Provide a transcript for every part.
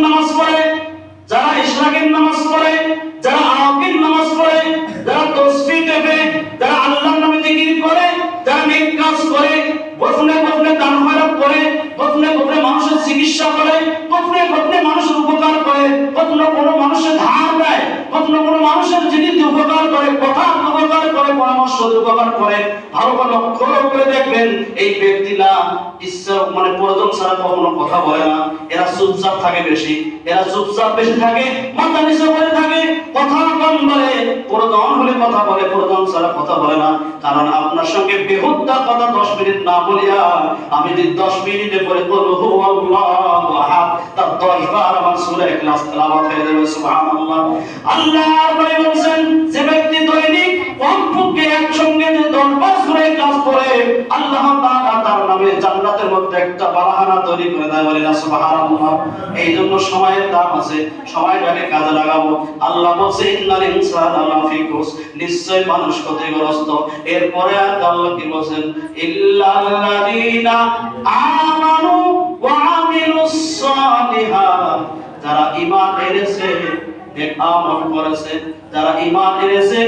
নামাজ পড়ে যারা ইশরাকের নামাজ পড়ে গোপনে গোপনে দান খয়রাত করে গোপনে গোপনে মানুষের চিকিৎসা করে গোপনে গোপনে মানুষের উপকার করে গোপনে কোনো মানুষের ধার দেয় গোপনে কোনো মানুষের জিনিস উপকার করে, কথা উপকার করে, পরামর্শ উপকার করে, ভালো করে লক্ষ্য করে দেখবেন, এই ব্যক্তিরা ইচ্ছা মানে প্রয়োজন ছাড়া কখনো কথা বলে না। এরা চুপচাপ থাকে বেশি। এরা চুপচাপ বেশি থাকে, মাথা নিচে করে থাকে, কথা কম বলে, প্রয়োজন হলে কথা বলে, প্রয়োজন ছাড়া কথা বলে না। কারণ আপনার সঙ্গে বেহুদ্দা কথা দশ মিনিট না বলিয়া, আমি যদি দশ মিনিটে পরে বলব হু আল্লাহু আহাদ তার দশ বার আমার সূরা ইখলাস তেলাওয়াত হয়ে আল্লাহ যে দৈনিক কমপক্ষে একসঙ্গে যে দশ বার সূরা ইখলাস পড়ে, আল্লাহ তাআলা তার নামে জান্নাতের মধ্যে একটা বারাহানা তৈরি করে দেয় না, সুবহানাল্লাহ। এই জন্য সময়ের দাম আছে সময়টাকে কাজে লাগাবো। আল্লাহ বলছে, ইন্নাল নিশ্চয় মানুষ ক্ষতিগ্রস্ত। এরপরে আল্লাহ কি বলেন ইল্লাল্লাযীনা আমানু ওয়া আমিলুস সালিহাত। যারা ঈমান এনেছে, নেক আমল করেছে, যারা ঈমান এনেছে,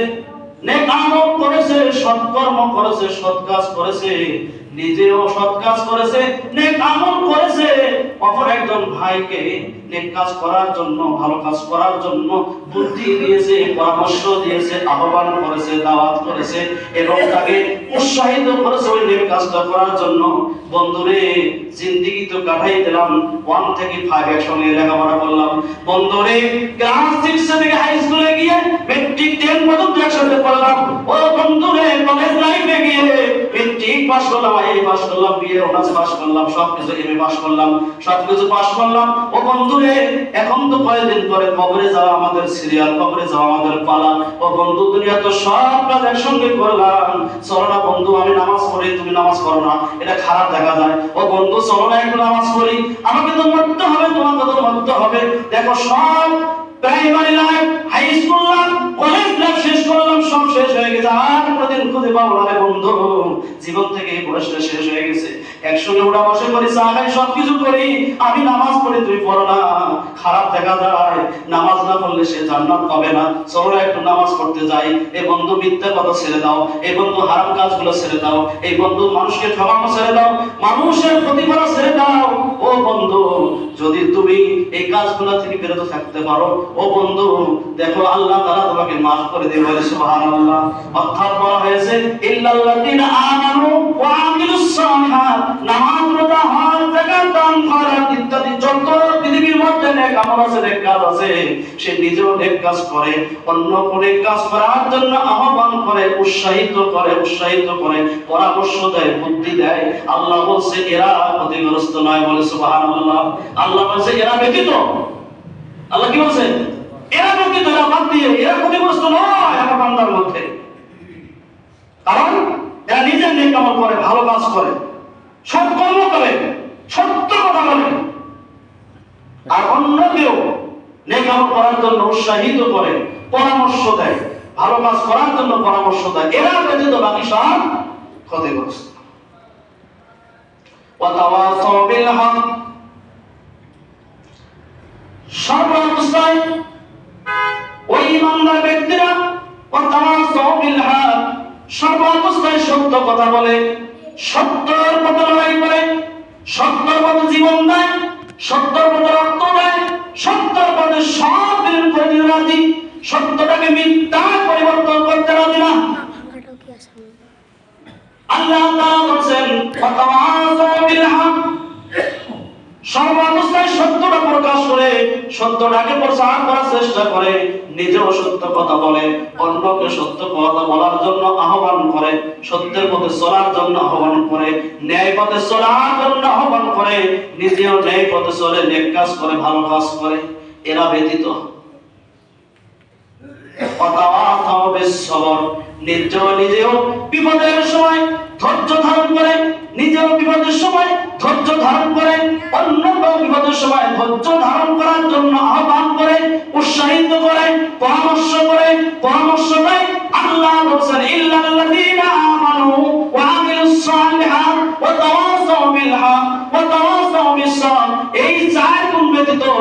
নেক আমল করেছে, সৎকর্ম করেছে, সৎ কাজ করেছে নিজেও সৎ কাজ করেছে, নেক আমল করেছে। অপর একজন ভাইকে নেক কাজ করার জন্য, ভালো কাজ করার জন্য বুদ্ধি দিয়েছে, পরামর্শ দিয়েছে, আহ্বান করেছে, দাওয়াত করেছে, এবং তাকে উৎসাহিত করেছে ওই নেক কাজটা করার জন্য। বন্ধুরে, জিন্দিগি তো কাটাই দিলাম ওয়ান থেকে ফাইভ একসঙ্গে লেখাপড়া করলাম। বন্ধুরে ক্লাস সিক্স থেকে হাই স্কুলে গিয়ে মেট্রিক টেন পর্যন্ত একসাথে পড়লাম ও বন্ধুরে কলেজ লাইফে গিয়ে মেট্রিক পাস করলাম আইএ পাস করলাম বিএ অনার্স পাস করলাম সব কিছু এমএ পাস করলাম সব কিছু পাস করলাম। ও বন্ধুরে, এখন তো কয়েকদিন পরে কবরে যাওয়া আমাদের সিরিয়াল কবরে যাওয়া আমাদের পালা। ও বন্ধু দুনিয়া তো সব কাজ একসঙ্গে করলাম। চলো না বন্ধু, আমি নামাজ পড়ি, তুমি নামাজ পড়ো না। এটা খারাপ দেখা যায়। ও বন্ধু, চলো না একটু নামাজ পড়ি। আমাকে তো মরতে হবে, তোমাকে তো মরতে হবে। দেখো সব primary life high school life college life শেষ করলাম, সব শেষ হয়ে গেছে। আর কোনোদিন খুঁজে পাবো না বন্ধু। জীবন থেকে শেষ হয়ে গেছে। একসঙ্গে ওরা বসে করি, চা খাই করি। আমি নামাজ পড়ি, তুই পড়ো না। খারাপ দেখা যায়। নামাজ না পড়লে সে জান্নাত পাবে না। চলো একটু নামাজ পড়তে যাই এই বন্ধু, মিথ্যা কথা ছেড়ে দাও। এই বন্ধু, হারাম কাজগুলো ছেড়ে দাও। এই বন্ধু, মানুষকে ঠকানো ছেড়ে দাও। মানুষের ক্ষতি করা ছেড়ে ও বন্ধু, যদি তুমি এই কাজগুলো থেকে বিরত থাকতে পারো, ও বন্ধু, দেখো আল্লাহ তারা তোমাকে মাফ করে দেবে সুবহানাল্লাহ। অর্থাৎ বলা হয়েছে, ইল্লাল্লাযিনা আমানু এক কাজ আছে, সে নিজেও এক কাজ করে, অন্য কাজ করার জন্য আহ্বান করে, উৎসাহিত করে উৎসাহিত করে, পরামর্শ দেয়, বুদ্ধি দেয়। আল্লাহ বলছে, এরা ক্ষতিগ্রস্ত নয় বলে আল্লাহ বলছে, এরা ব্যতীত। আল্লাহ কি বলছে? এরা ব্যতীত, এরা বাদ দিয়ে, এরা ক্ষতিগ্রস্ত নয় আমার বান্দার মধ্যে কারণ এরা নিজের নেক আমল করে ভালো কাজ করে সৎ কর্ম করে সত্য কথা বলে আর অন্যকেও ভালো করার জন্য উৎসাহিত করে, পরামর্শ দেয়। ভালো কাজ করার জন্য পরামর্শ দেয়। এরা ব্যতীত বাকি সব ক্ষতিগ্রস্ত। সত্য কথা বলে, সত্যের পথে লড়াই করে, সত্যের জীবন দেয়, সত্যর পথে সত্যের সব করে রাজি, সত্যটাকে মিথ্যা পরিবর্তন করতে রাজি না। আল্লাহ তাআলা সর্বাবস্থায় সত্যটা প্রকাশ করে, সত্যটাকে প্রচার করার চেষ্টা করে, নিজেও সত্য কথা বলে, অন্যকে সত্য কথা বলার জন্য আহ্বান করে, সত্যের পথে চলার জন্য আহ্বান করে, ন্যায় পথে চলার জন্য আহ্বান করে, নিজেও ন্যায় পথে চলে, নেক কাজ করে, ভালো কাজ করে। এরা ব্যতীত। নিজেও নিজেও বিপদের সময় ধৈর্য ধারণ করে, নিজেও বিপদের সময় ধৈর্য ধারণ করে অন্যকেও বিপদের সময় ধৈর্য ধারণ করার জন্য আহ্বান করে, উৎসাহিত করে, পরামর্শ করে, পরামর্শ দেয়। আল্লাহ বলছেন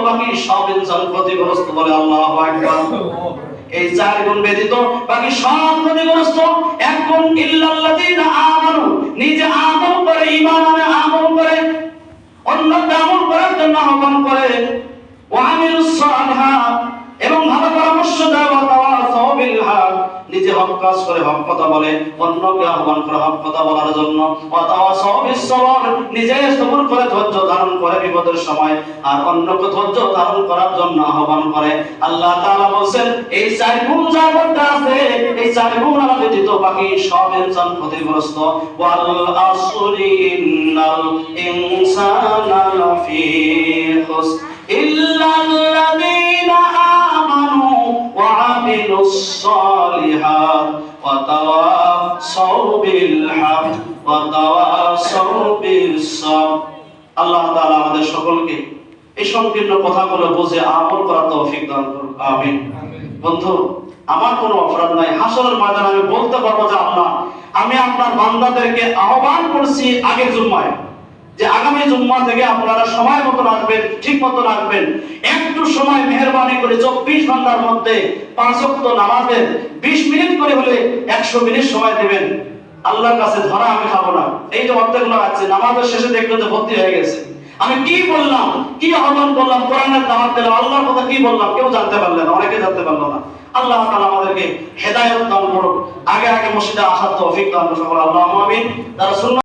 বাকি সব ইনসান ক্ষতিগ্রস্ত বলে আল্লাহ আকবার। এই চার গুণ ব্যতীত বাকি সব ক্ষতিগ্রস্ত এক গুণ আমানু। নিজে আমল করে, ঈমান আনে, আমল করে, অন্যকে আমল করার জন্য আহ্বান করে। সালিহাত হক কাজ করে হক কথা বলে, অন্যকে আহ্বান করে হক কথা বলার জন্য। নিজে সবুর করে ধৈর্য ধারণ করে বিপদের সময়, আর অন্যকে ধৈর্য ধারণ করার জন্য আহ্বান করে। আল্লাহ তাআলা বলেন এই চার গুণ যার মধ্যে আছে, এই চার গুণ আমাদের দিত, বাকি সব ইনসান ক্ষতিগ্রস্ত। ওয়াল আসরি ইনসানা লাফি খুস ইল্লাল্লাযীনা وعملوا الصالحات وتواصوا بالحق وتواصوا بالصبر আল্লাহ তাআলা আমাদের সকলকে এই সংকীর্ণ কথাগুলো বুঝে আমল করার তৌফিক দান করুন আমিন বন্ধু আমার কোনো অপরাধ নাই হাসরের ময়দানে আমি বলতে পারবো যে আল্লাহ আমি আপনার বান্দাদেরকে আহ্বান করছি আগের জুম্মায় যে আগামী জুম্মা থেকে আপনারা সময় মতো আসবেন ঠিক মতো আসবেন একটু সময় মেহরবানি করে চব্বিশ ঘণ্টার মধ্যে পাঁচ ওয়াক্ত নামাজের বিশ মিনিট করে হলে একশো মিনিট সময় দেবেন। আল্লাহর কাছে ধরা আমি খাব না। এই যে অর্ধেক লোক আছে, নামাজের শেষে দেখল যে ভর্তি হয়ে গেছে। আমি কি বললাম? কি আহ্বান করলাম? কোরআনের দাওয়াত দিলাম, আল্লাহর কথা কি বললাম? কেউ জানতে পারলেন না, অনেকে জানতে পারল না। আল্লাহ তাআলা আমাদেরকে হেদায়েত দান করুক। আগে আগে মসজিদে আসার তৌফিক দান করুন সকল। আল্লাহ আমিন। সুন্নাত